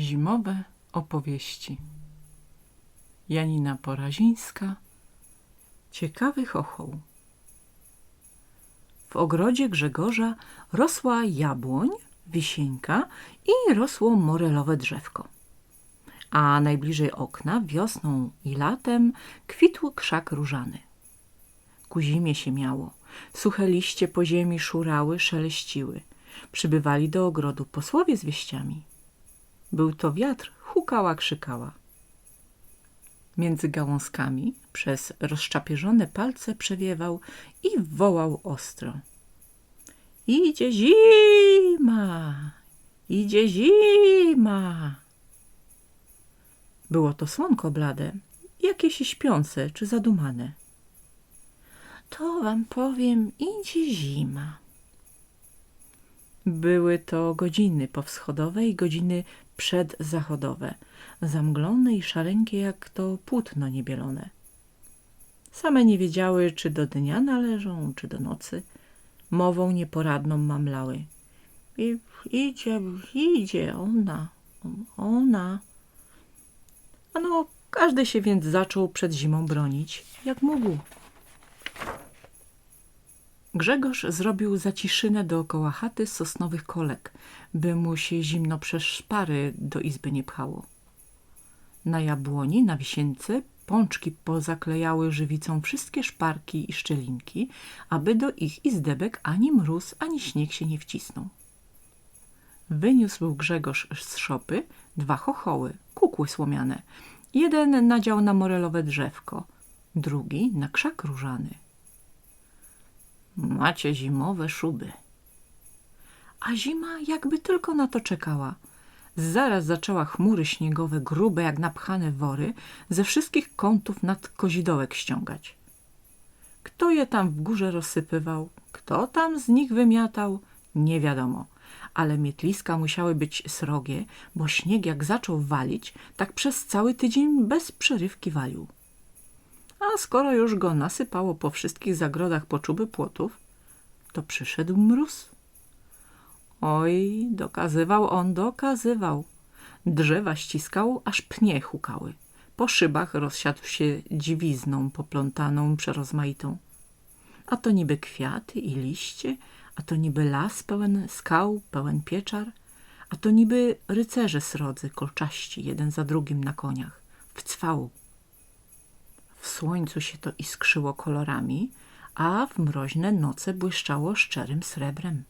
Zimowe opowieści. Janina Porazińska. Ciekawy chochoł. W ogrodzie Grzegorza rosła jabłoń, wisieńka i rosło morelowe drzewko. A najbliżej okna wiosną i latem kwitł krzak różany. Ku zimie się miało. Suche liście po ziemi szurały, szeleściły. Przybywali do ogrodu posłowie z wieściami. Był to wiatr, hukała, krzykała. Między gałązkami przez rozczapieżone palce przewiewał i wołał ostro. Idzie zima, idzie zima. Było to słonko blade, jakieś śpiące czy zadumane. To wam powiem, idzie zima. Były to godziny powschodowe i godziny przedzachodowe, zamglone i szarenkie jak to płótno niebielone. Same nie wiedziały, czy do dnia należą, czy do nocy. Mową nieporadną mamlały. I idzie, idzie ona, ona. Ano, każdy się więc zaczął przed zimą bronić, jak mógł. Grzegorz zrobił zaciszynę dookoła chaty z sosnowych kolek, by mu się zimno przez szpary do izby nie pchało. Na jabłoni, na wisience pączki pozaklejały żywicą wszystkie szparki i szczelinki, aby do ich izdebek ani mróz, ani śnieg się nie wcisnął. Wyniósł Grzegorz z szopy dwa chochoły, kukły słomiane. Jeden nadział na morelowe drzewko, drugi na krzak różany. Macie zimowe szuby. A zima jakby tylko na to czekała. Zaraz zaczęła chmury śniegowe, grube jak napchane wory, ze wszystkich kątów nad kozidołek ściągać. Kto je tam w górze rozsypywał, kto tam z nich wymiatał, nie wiadomo. Ale mietliska musiały być srogie, bo śnieg jak zaczął walić, tak przez cały tydzień bez przerywki walił. A skoro już go nasypało po wszystkich zagrodach poczuby płotów, to przyszedł mróz. Oj, dokazywał on, dokazywał. Drzewa ściskał, aż pnie hukały. Po szybach rozsiadł się dziwizną poplątaną, przerozmaitą. A to niby kwiaty i liście, a to niby las pełen skał, pełen pieczar, a to niby rycerze srodzy, kolczaści, jeden za drugim na koniach, w cwał. W słońcu się to iskrzyło kolorami, a w mroźne noce błyszczało szczerym srebrem.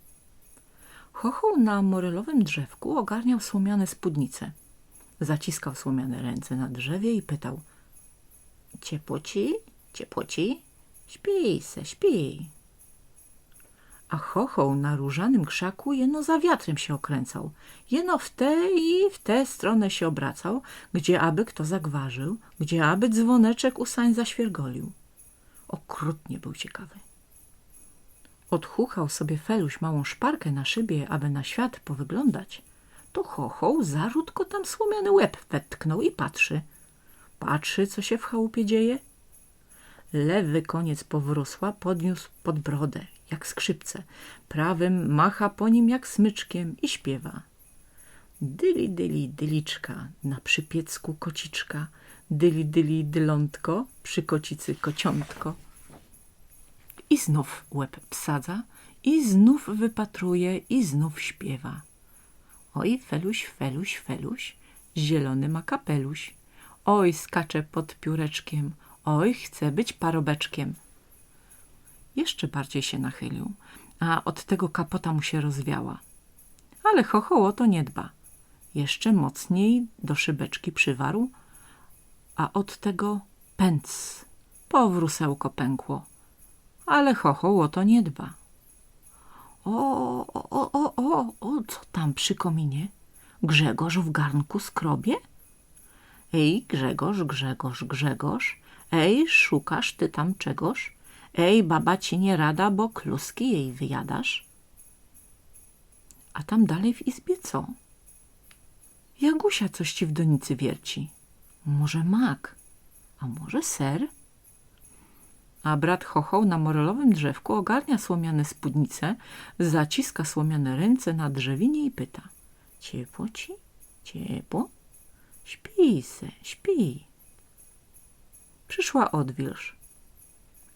Chochoł na morelowym drzewku ogarniał słomiane spódnice. Zaciskał słomiane ręce na drzewie i pytał – Ciepło ci? Ciepło ci? Śpij se, śpij. A chochoł na różanym krzaku jeno za wiatrem się okręcał. Jeno w tę i w tę stronę się obracał, gdzie aby kto zagwarzył, gdzie aby dzwoneczek u sań zaświergolił. Okrutnie był ciekawy. Odchuchał sobie Feluś małą szparkę na szybie, aby na świat powyglądać. To chochoł zaródko tam słomiany łeb wetknął i patrzy. Patrzy, co się w chałupie dzieje. Lewy koniec powrósła podniósł pod brodę, jak skrzypce. Prawym macha po nim jak smyczkiem i śpiewa. Dyli, dyli, dyliczka, na przypiecku kociczka, dyli, dyli, dylątko, przy kocicy kociątko. I znów łeb psadza, i znów wypatruje, i znów śpiewa. Oj, feluś, feluś, feluś, zielony ma kapeluś. Oj, skacze pod pióreczkiem, oj, chce być parobeczkiem. Jeszcze bardziej się nachylił, a od tego kapota mu się rozwiała. Ale chochoło to nie dba. Jeszcze mocniej do szybeczki przywarł, a od tego pęc, powrósełko pękło. Ale chochoło to nie dba. O, o, o, o, o, o, co tam przy kominie? Grzegorz w garnku skrobie? Ej, Grzegorz, Grzegorz, Grzegorz, ej, szukasz ty tam czegoś? Ej, baba ci nie rada, bo kluski jej wyjadasz. A tam dalej w izbie co? Jagusia coś ci w donicy wierci. Może mak, a może ser? A brat chochoł na morelowym drzewku ogarnia słomiane spódnice, zaciska słomiane ręce na drzewinie i pyta. Ciepło ci? Ciepło? Śpi se, śpi. Przyszła odwilż.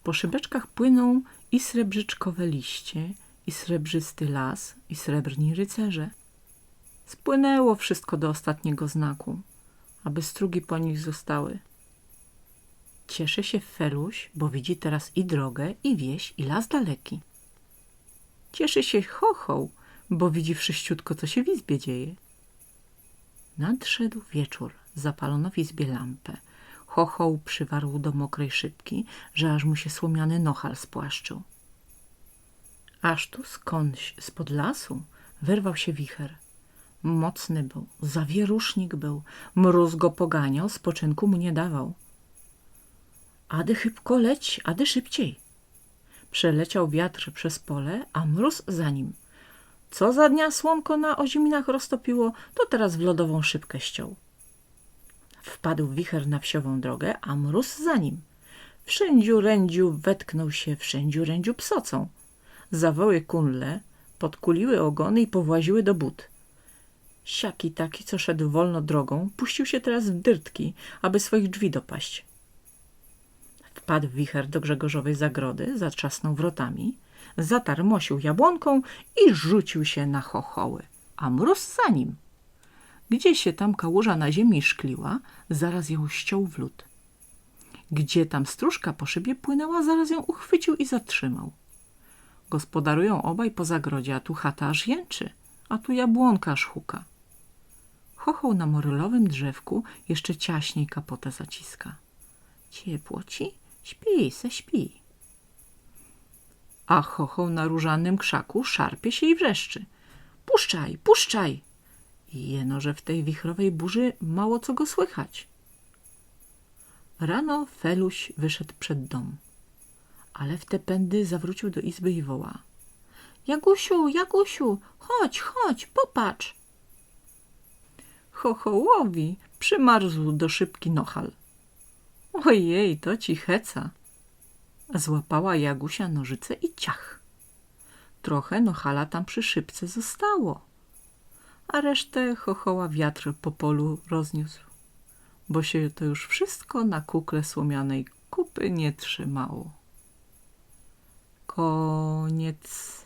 Po szybeczkach płyną i srebrzyczkowe liście, i srebrzysty las, i srebrni rycerze. Spłynęło wszystko do ostatniego znaku, aby strugi po nich zostały. Cieszy się Feluś, bo widzi teraz i drogę, i wieś, i las daleki. Cieszy się Chochoł, bo widzi wszyściutko, co się w izbie dzieje. Nadszedł wieczór, zapalono w izbie lampę. Chochoł przywarł do mokrej szybki, że aż mu się słomiany nochal spłaszczył. Aż tu skądś, spod lasu, wyrwał się wicher. Mocny był, zawierusznik był, mróz go poganiał, spoczynku mu nie dawał. Ady chybko leć, ady szybciej. Przeleciał wiatr przez pole, a mróz za nim. Co za dnia słomko na oziminach roztopiło, to teraz w lodową szybkę ściął. Wpadł wicher na wsiową drogę, a mróz za nim. Wszędziu rędziu wetknął się, wszędziu rędziu psocą. Zawoły kunle, podkuliły ogony i powłaziły do but. Siaki taki, co szedł wolno drogą, puścił się teraz w dyrtki, aby swoich drzwi dopaść. Wpadł wicher do Grzegorzowej zagrody, zatrzasnął wrotami, zatarmosił jabłonką i rzucił się na chochoły, a mróz za nim. Gdzie się tam kałuża na ziemi szkliła, zaraz ją ściął w lód. Gdzie tam stróżka po szybie płynęła, zaraz ją uchwycił i zatrzymał. Gospodarują obaj po zagrodzie, a tu chata aż jęczy, a tu jabłonka aż huka. Chochoł na morylowym drzewku jeszcze ciaśniej kapotę zaciska. Ciepło ci? Śpi se, śpi. A chochoł na różanym krzaku szarpie się i wrzeszczy. Puszczaj, puszczaj! Jeno, że w tej wichrowej burzy mało co go słychać. Rano Feluś wyszedł przed dom, ale w te pędy zawrócił do izby i woła. Jagusiu, Jagusiu, chodź, chodź, popatrz. Chochołowi przymarzł do szybki nochal. Ojej, to ci heca. Złapała Jagusia nożyce i ciach. Trochę nohala tam przy szybce zostało, a resztę chochoła wiatr po polu rozniósł, bo się to już wszystko na kukle słomianej kupy nie trzymało. Koniec.